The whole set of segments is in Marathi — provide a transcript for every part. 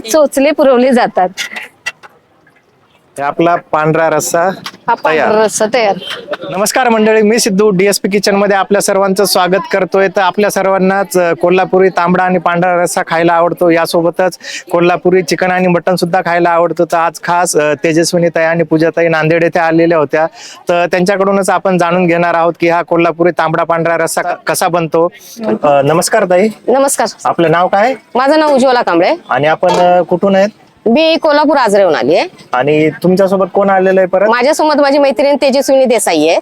चोचले पुरवले जातात. हे आपला पांढरा रस्सा हा तयार. पांढरा रस्सा तयार. नमस्कार मंडळी मी सिद्धू डीएसपी किचनमध्ये आपल्या सर्वांचं स्वागत करतोय. तर आपल्या सर्वांनाच अ, कोल्हापुरी तांबडा आणि पांढरा रस्सा खायला आवडतो. यासोबतच कोल्हापुरी चिकन आणि मटन सुद्धा खायला आवडतं. तर आज खास अ, तेजस्विनी ताई आणि पूजाताई नांदेड येथे आलेल्या होत्या. तर त्यांच्याकडूनच आपण जाणून घेणार आहोत की हा कोल्हापुरी तांबडा पांढरा रस्सा क- कसा बनतो. अ, नमस्कार ताई. नमस्कार. आपलं नाव काय? माझं नाव उज्ज्वला कांबळे. आणि आपण अ, कुठून आहेत? मी कोल्हापूर आजरेहून आली आहे. आणि तुमच्यासोबत कोण आलेलं आहे परत? माझ्यासोबत माझी मैत्रीण तेजस्विनी देसाई आहे.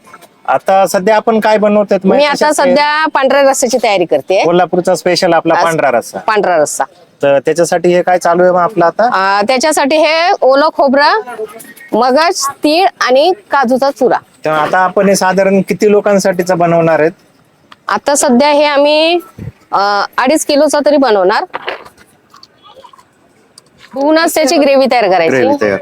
आता सध्या आपण काय बनवतोय? मी आता सध्या पांढऱ्या रस्स्याची तयारी करते. कोल्हापूरचा स्पेशल आपला पांढरा रस्सा. पांढरा रस्सा. तर त्याच्यासाठी हे काय चालू आहे मग आपलं आता? त्याच्यासाठी हे ओलं खोबरं मगज तीळ आणि काजूचा चुरा. तर आता आपण हे साधारण किती लोकांसाठीचं बनवणार आहेत? आता सध्या हे आम्ही अं, अडीच किलोचा तरी बनवणार. धुवूनच त्याची ग्रेव्ही तयार ग्रेव्ही करायची तयार.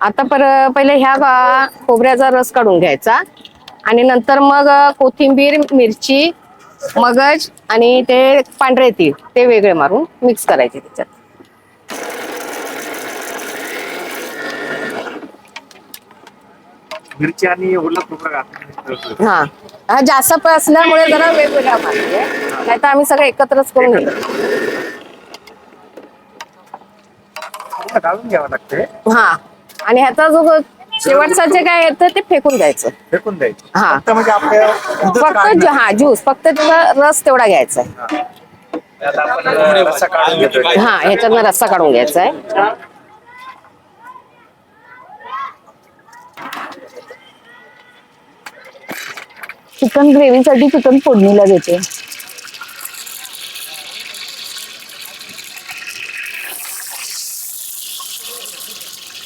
आता पर पहिले ह्या गा- खोबऱ्याचा रस काढून घ्यायचा. आणि नंतर मग कोथिंबीर मिरची मगज आणि ते पांढरे तीळ ते वेगळे मारून मिक्स करायचे त्याच्यात. मिरची आणि ओला खोबरं. हा. हा जास्त असल्यामुळे जरा वेगवेगळा मारते नाही तर आम्ही सगळं एकत्रच करून घेतो घालून घ्यावं लागते. हा. आणि ह्याचा जो शेवटचा जे काय येतं ते फेकून द्यायचं. फेकून द्यायची. हा. फक्त म्हणजे फक्त हा ज्यूस. फक्त त्याचा रस तेवढा घ्यायचा आहे. आता आपण रस्सा काढून घेतोय. हा ह्याच्यातनं रस्सा काढून घ्यायचा आहे. चिकन ग्रेव्हीसाठी चिकन फोडणीला देते.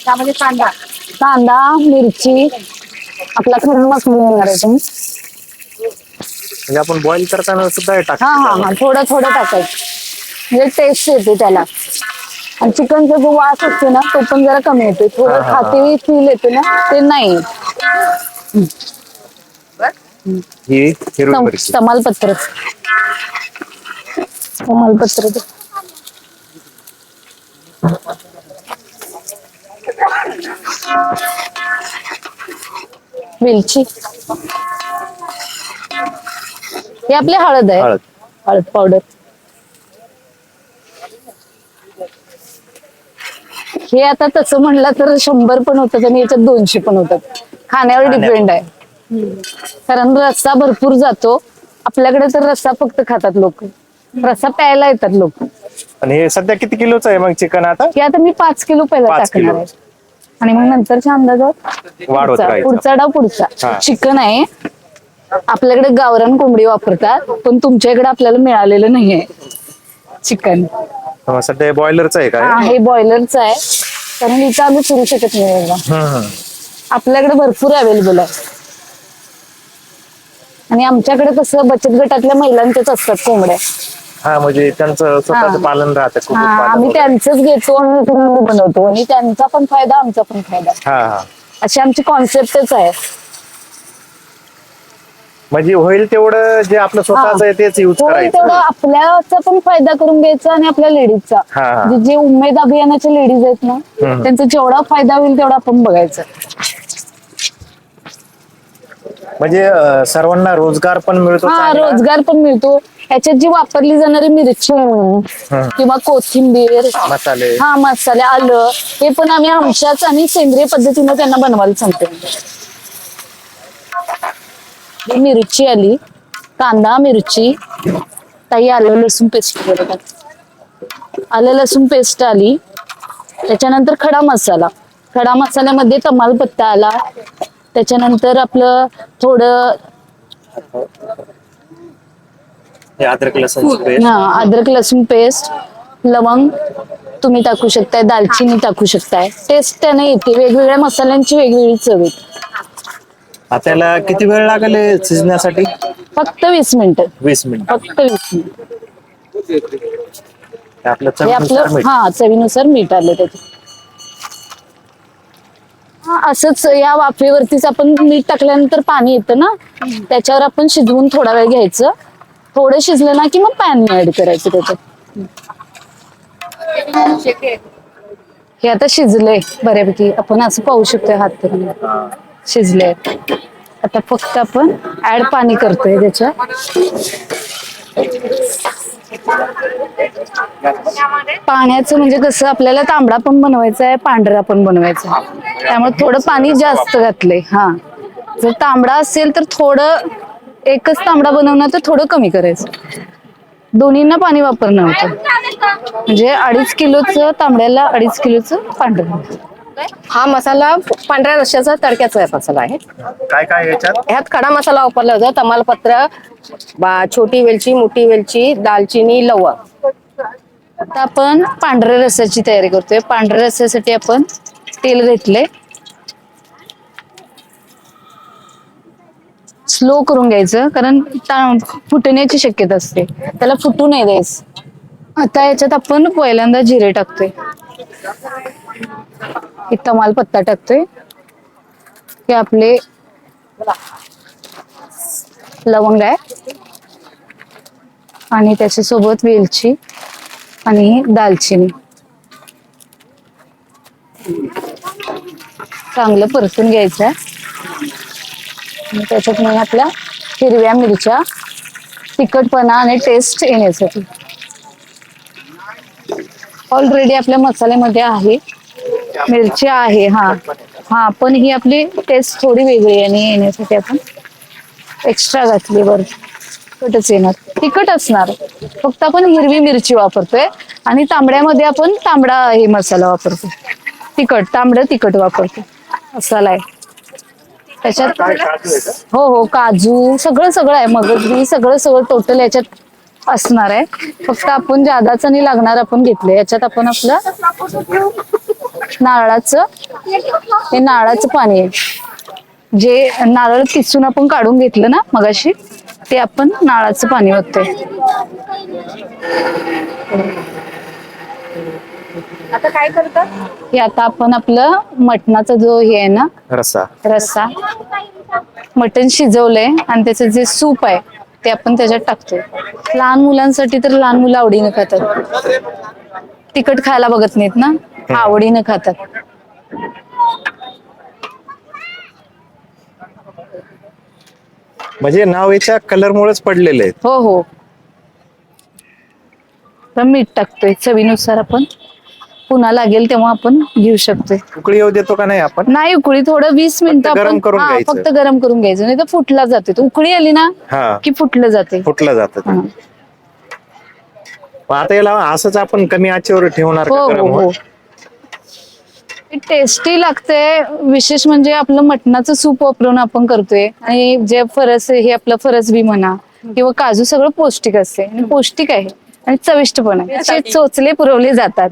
त्यामध्ये कांदा. कांदा मिरची आपला खरं मसाला येणार आहे तुम्ही. म्हणजे आपण बॉईल करताना सुद्धा हे हा हा हा थोडं थोडं टाकायचं. म्हणजे टेस्ट येते त्याला. आणि चिकनचा जो वास असतो ना तो पण जरा कमी येतो थोडं हा, हा. खाते फील येते ना ते नाही. ही हिरवी तम- मिरची. तमालपत्र. तमालपत्र. वेलची. हे आपली हळद आहे. हळद. हळद पावडर हे आता तसं म्हणलं तर शंभर पण होतात आणि याच्यात दोनशे पण होतात. खाण्यावर. डिपेंड आहे. कारण रस्सा भरपूर जातो. आपल्याकडे तर रस्सा फक्त खातात लोक. रस्सा प्यायला येतात लोक. आणि हे सध्या किती किलोचं आहे मग चिकन आता? हे आता मी पाच किलो पहिला पाच टाकणार किलो. आहे. आणि मग नंतरच्या अंदाजात पुढचा राहायचं पुढचा डाव हा. पुढचा चिकन आहे. आपल्याकडे गावरान कोंबडी वापरतात पण तुमच्या इकडे आपल्याला मिळालेलं नाहीये चिकन. हा, सध्या बॉयलरचं आहे काय हे? बॉयलरचं आहे. कारण इथं आम्ही करू शकत नाही. आपल्याकडे भरपूर अवेलेबल आहे. आणि आमच्याकडे कसं बचत गटातल्या महिलांचेच असतात कोंबड्या. हा म्हणजे त्यांचं स्वतःच पालन राहतं हा आम्ही. त्यांचंच घेतो आणि बनवतो. आणि त्यांचा पण फायदा आमचा पण फायदा. हा हा. अशी आमची कॉन्सेप्टच आहे. म्हणजे होईल तेवढं जे आपलं स्वतःच आहे तेच युज होईल करायचं. तेवढं आपल्याचा पण फायदा करून घ्यायचा आणि आपल्या लेडीजचा. हा, हा. म्हणजे जे उमेद अभियानाचे लेडीज आहेत ना त्यांचा जेवढा फायदा होईल तेवढा आपण बघायचा. म्हणजे अं, सर्वांना रोजगार पण मिळतो हा चांगला. रोजगार पण मिळतो. ह्याच्यात जी वापरली जाणारी मिरची किंवा कोथिंबीर मसाले. हा मसाले आलं हे पण आम्ही आमच्याच आणि सेंद्रिय पद्धतीने त्यांना बनवायला सांगतो. ही मिरची आली कांदा मिरची काही आलं लसूण पेस्ट आलं लसूण पेस्ट आली. त्याच्यानंतर खडा मसाला. खडा मसाल्यामध्ये तमालपत्ता आला. त्याच्यानंतर आपलं थोडं अद्रक पेस्ट हा अद्रक लसूण पेस्ट लवंग तुम्ही टाकू शकताय दालचिनी टाकू शकताय. टेस्ट त्याने येते. वेगवेगळ्या मसाल्यांची वेगवेगळी चव येते. आता याला किती वेळ लागेल शिजण्यासाठी? फक्त वीस मिनिटं. वीस मिनिट. फक्त वीस मिनिट. आपलं हे चवीनुसार मीठ हा आलं त्याच्यात हा, असंच या वाफेवरतीच आपण मीठ टाकल्यानंतर पाणी येतं ना? त्याच्यावर आपण शिजवून थोडा वेळ घ्यायचं. थोडं शिजलं ना की मग पॅन ऍड करायचं त्याच्यात. हे आता शिजलंय बऱ्यापैकी. आपण असं पाहू शकतोय हात करून शिजले आता फक्त आपण ऍड पाणी करतोय त्याच्यात. पाण्याचं म्हणजे कसं आपल्याला तांबडा पण बनवायचा आहे पांढरा पण बनवायचा आहे. त्यामुळे थोडं पाणी जास्त घातलंय. हा. जर तांबडा असेल तर थोडं एकच तांबडा बनवणार तर थोडं कमी करायचं. दोन्हींना पाणी वापरणं होतं. म्हणजे अडीच किलोचं तांबड्याला अडीच किलोचं पांढरं हा मसाला पांढऱ्या रश्याचा तडक्याचा मसाला आहे. काय काय याच्यात? ह्यात खडा मसाला वापरला जातो. तमालपत्र बा- छोटी वेलची मोठी वेलची दालचिनी लवंग. आता आपण पांढऱ्या रसाची तयारी करतोय. पांढऱ्या रस्यासाठी आपण तेल घेतले. स्लो करून घ्यायचं कारण ता- फुटण्याची शक्यता असते. त्याला फुटू नाही द्यायचं. आता याच्यात आपण पहिल्यांदा जिरे टाकतोय. एक तमालपत्ता टाकतोय. हे आपले लवंग आहे. आणि त्याच्यासोबत वेलची आणि दालचिनी. चांगलं परतून घ्यायचं आणि त्याच्यात मग आपल्या हिरव्या मिरच्या तिखटपणा आणि टेस्ट येण्यासाठी. ऑलरेडी आपल्या मसाल्यामध्ये आहे. मिरची आहे हा. हा पण ही आपली टेस्ट थोडी वेगळी आणि येण्यासाठी आपण एक्स्ट्रा घातली बरं. तिखटच येणार. तिखट असणार. फक्त आपण हिरवी मिरची वापरतोय आणि तांबड्यामध्ये आपण तांबडा हे मसाला वापरतो तिखट तांबडं तिखट वापरतो मसाला आहे त्याच्यात हो हो काजू सगळं सगळं आहे. मगजबी सगळं सगळं टोटल याच्यात असणार आहे. फक्त आपण जादाच आणि लागणार आपण घेतलं याच्यात आपण आपलं नारळाचं हे नारळाचं पाणी आहे. जे नारळ किसून आपण काढून घेतलं ना मगाशी ते आपण नारळाचं पाणी होतंय आता काय करतात? हे आता आपण आपलं मटणाचा जो हे आहे ना रस्सा. रस्सा. मटण शिजवलंय आणि त्याचं जे सूप आहे ते आपण त्याच्यात टाकतोय. लहान मुलांसाठी तर लहान मुलं आवडीने खातात. तिखट खायला बघत नाहीत ना आवडीने खातात. म्हणजे नाव याच्या कलर मुळेच पडलेले आहेत. हो हो. तर मीठ टाकतोय चवीनुसार आपण. पुन्हा लागेल तेव्हा आपण घेऊ शकतोय. उकळी येऊ देतो का नाही आपण? नाही उकळी थोडं वीस मिनिटं गरम आपण करून हा, घ्यायचं. फक्त गरम करून घ्यायचं नाही तर फुटला जाते. तो उकळी आली ना हा. की फुटलं जाते. फुटलं जातं. हा. आता याला असंच आपण कमी आचेवर ठेवणार हो का हो गरम हो. होत? टेस्टी लागते. विशेष म्हणजे आपलं मटणाचं सूप वापरून आपण करतोय. आणि जे फरस हे आपलं फरस बी म्हणा किंवा काजू सगळं पौष्टिक असते. आणि पौष्टिक आहे. आणि चविष्ट पण आहे. असे चोचले पुरवले जातात.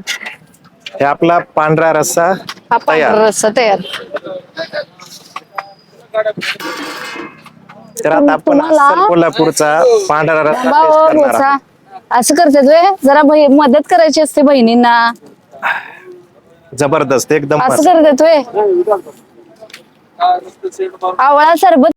हे आपला पांढरा रस्सा हा तयार पांढरा रस्सा तयार तर आता आपण तुम्हाला- अस्सल कोल्हापूरचा पांढरा रस्सा taste करणार. असं करतात व्हय? जरा बही- मदत करायची असते बहिणींना जबरदस्त एकदम असं. करतात व्हय? आवळा सरबत